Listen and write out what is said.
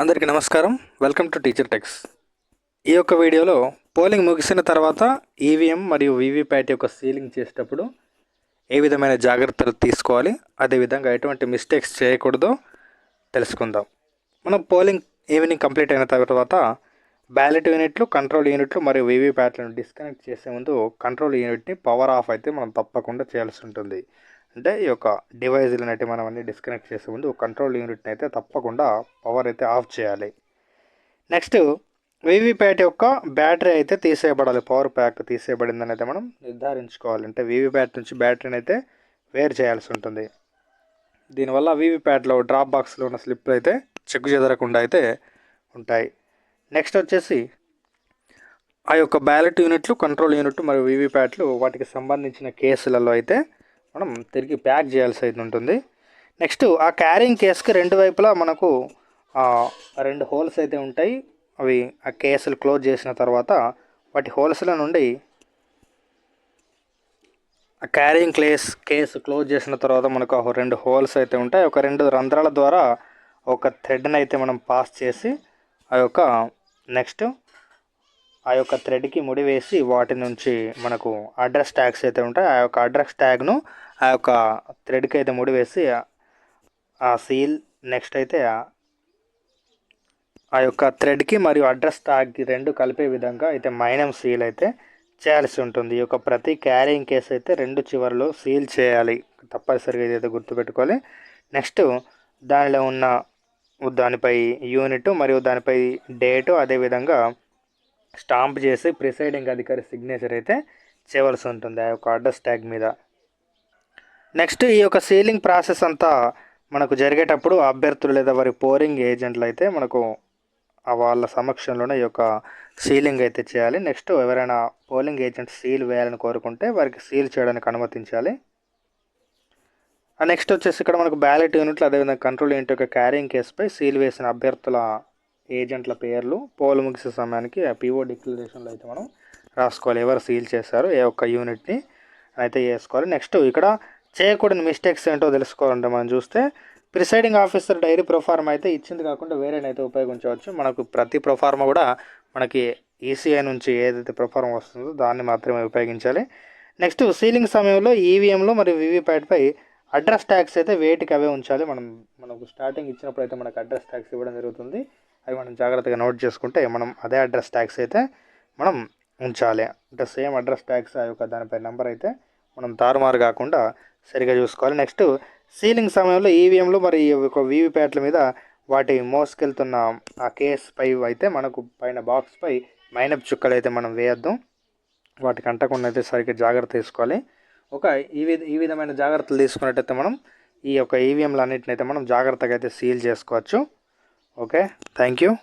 అందరికీ నమస్కారం. Welcome to teacher tax ఈ యొక్క వీడియోలో పోలింగ్ ముగిసిన తర్వాత ఈవీఎం మరియు వీవీప్యాట్ యొక్క సీలింగ్ చేసేటప్పుడు ఏ విధమైన జాగ్రత్తలు తీసుకోవాలి అదేవిధంగా ఎటువంటి మిస్టేక్స్ చేయకూడదో తెలుసుకుందాం. మనం పోలింగ్ ఈవినింగ్ కంప్లీట్ అయిన తర్వాత బ్యాలెట్ యూనిట్లు కంట్రోల్ యూనిట్లు మరియు వీవీప్యాట్లను డిస్కనెక్ట్ చేసే ముందు కంట్రోల్ యూనిట్ని పవర్ ఆఫ్ అయితే మనం తప్పకుండా చేయాల్సి ఉంటుంది. అంటే ఈ యొక్క డివైజులను అయితే మనం అన్ని డిస్కనెక్ట్ చేసే ముందు కంట్రోల్ యూనిట్ని అయితే తప్పకుండా పవర్ అయితే ఆఫ్ చేయాలి. నెక్స్ట్ వీవీప్యాట్ యొక్క బ్యాటరీ అయితే తీసేయబడాలి. పవర్ ప్యాక్ తీసేయబడిందని అయితే మనం నిర్ధారించుకోవాలి. అంటే వీవీప్యాట్ నుంచి బ్యాటరీని అయితే వేరు చేయాల్సి ఉంటుంది. దీనివల్ల వీవీప్యాట్లో డ్రాప్ బాక్స్లో ఉన్న స్లిప్లు అయితే చెక్ చెదరకుండా అయితే ఉంటాయి. నెక్స్ట్ వచ్చేసి ఆ యొక్క బ్యాలెట్ యూనిట్లు కంట్రోల్ యూనిట్లు మరియు వీవీప్యాట్లు వాటికి సంబంధించిన కేసులలో అయితే మనం తిరిగి ప్యాక్ చేయాల్సి అయితే ఉంటుంది. నెక్స్ట్ ఆ క్యారింగ్ కేస్కి రెండు వైపులా మనకు రెండు హోల్స్ అయితే ఉంటాయి. అవి ఆ కేసులు క్లోజ్ చేసిన తర్వాత వాటి హోల్స్ల నుండి ఆ క్యారింగ్ క్లేస్ కేసు క్లోజ్ చేసిన తర్వాత మనకు ఒక రెండు హోల్స్ అయితే ఉంటాయి. ఒక రెండు రంధ్రాల ద్వారా ఒక థ్రెడ్ని అయితే మనం పాస్ చేసి ఆ యొక్క నెక్స్ట్ ఆ యొక్క థ్రెడ్కి ముడి వేసి వాటి నుంచి మనకు అడ్రస్ ట్యాగ్స్ అయితే ఉంటాయి. ఆ యొక్క అడ్రస్ ట్యాగ్ను ఆ యొక్క థ్రెడ్కి అయితే ముడి వేసి ఆ సీల్ నెక్స్ట్ అయితే ఆ యొక్క థ్రెడ్కి మరియు అడ్రస్ ట్యాగ్కి రెండు కలిపే విధంగా అయితే మైనం సీల్ అయితే చేయాల్సి ఉంటుంది. ఈ యొక్క ప్రతి క్యారింగ్ కేస్ అయితే రెండు చివరిలో సీల్ చేయాలి. తప్పనిసరిగా ఇదైతే గుర్తుపెట్టుకోవాలి. నెక్స్ట్ దానిలో ఉన్న దానిపై యూనిట్ మరియు దానిపై డేటు అదేవిధంగా స్టాంప్ చేసి ప్రిసైడింగ్ అధికారి సిగ్నేచర్ అయితే చేయవలసి ఉంటుంది ఆ యొక్క అడ్రస్ ట్యాగ్ మీద. నెక్స్ట్ ఈ యొక్క సీలింగ్ ప్రాసెస్ అంతా మనకు జరిగేటప్పుడు అభ్యర్థులు లేదా వారి పోరింగ్ ఏజెంట్లు అయితే మనకు వాళ్ళ సమక్షంలోనే ఈ యొక్క సీలింగ్ అయితే చేయాలి. నెక్స్ట్ ఎవరైనా పోలింగ్ ఏజెంట్ సీల్ వేయాలని కోరుకుంటే వారికి సీల్ చేయడానికి అనుమతించాలి. నెక్స్ట్ వచ్చేసి ఇక్కడ మనకు బ్యాలెట్ యూనిట్లు అదేవిధంగా కంట్రోల్ యూనిట్ యొక్క క్యారింగ్ కేసుపై సీల్ వేసిన అభ్యర్థుల ఏజెంట్ల పేర్లు పోలు ముగిసే సమయానికి ఆ పీఓ డిక్లరేషన్లో అయితే మనం రాసుకోవాలి. ఎవరు సీల్ చేశారు ఏ ఒక్క యూనిట్ని అయితే వేసుకోవాలి. నెక్స్ట్ ఇక్కడ చేయకూడని మిస్టేక్స్ ఏంటో తెలుసుకోవాలంటే మనం చూస్తే ప్రిసైడింగ్ ఆఫీసర్ డైరీ ప్రొఫార్మ అయితే ఇచ్చింది కాకుండా వేరేనైతే ఉపయోగించవచ్చు. మనకు ప్రతి ప్రొఫార్మ కూడా మనకి ఈసీఐ నుంచి ఏదైతే ప్రొఫార్మ వస్తుందో దాన్ని మాత్రమే ఉపయోగించాలి. నెక్స్ట్ సీలింగ్ సమయంలో ఈవీఎంలో మరియు వీవీప్యాట్పై అడ్రస్ ట్యాక్స్ అయితే వేటికి అవే ఉంచాలి. మనం మనకు స్టార్టింగ్ ఇచ్చినప్పుడు అయితే మనకు అడ్రస్ ట్యాక్స్ ఇవ్వడం జరుగుతుంది. అవి మనం జాగ్రత్తగా నోట్ చేసుకుంటే మనం అదే అడ్రస్ ట్యాక్స్ అయితే మనం ఉంచాలి. అంటే సేమ్ అడ్రస్ ట్యాక్స్ ఆ యొక్క దానిపై నెంబర్ అయితే మనం తారుమారు కాకుండా సరిగా చూసుకోవాలి. నెక్స్ట్ సీలింగ్ సమయంలో ఈవీఎంలు మరి ఒక వీవీప్యాట్ల మీద వాటి మోసుకెళ్తున్న ఆ కేస్ పై అయితే మనకు పైన బాక్స్ పై మైనప్ చుక్కలు అయితే మనం వేయద్దు. వాటికి అంటకుండా అయితే సరిగ్గా జాగ్రత్త తీసుకోవాలి. ఒక ఈ విధ ఈ విధమైన జాగ్రత్తలు తీసుకున్నట్టయితే మనం ఈ యొక్క ఈవీఎంలు అన్నింటినైతే మనం జాగ్రత్తగా అయితే సీల్ చేసుకోవచ్చు. okay thank you.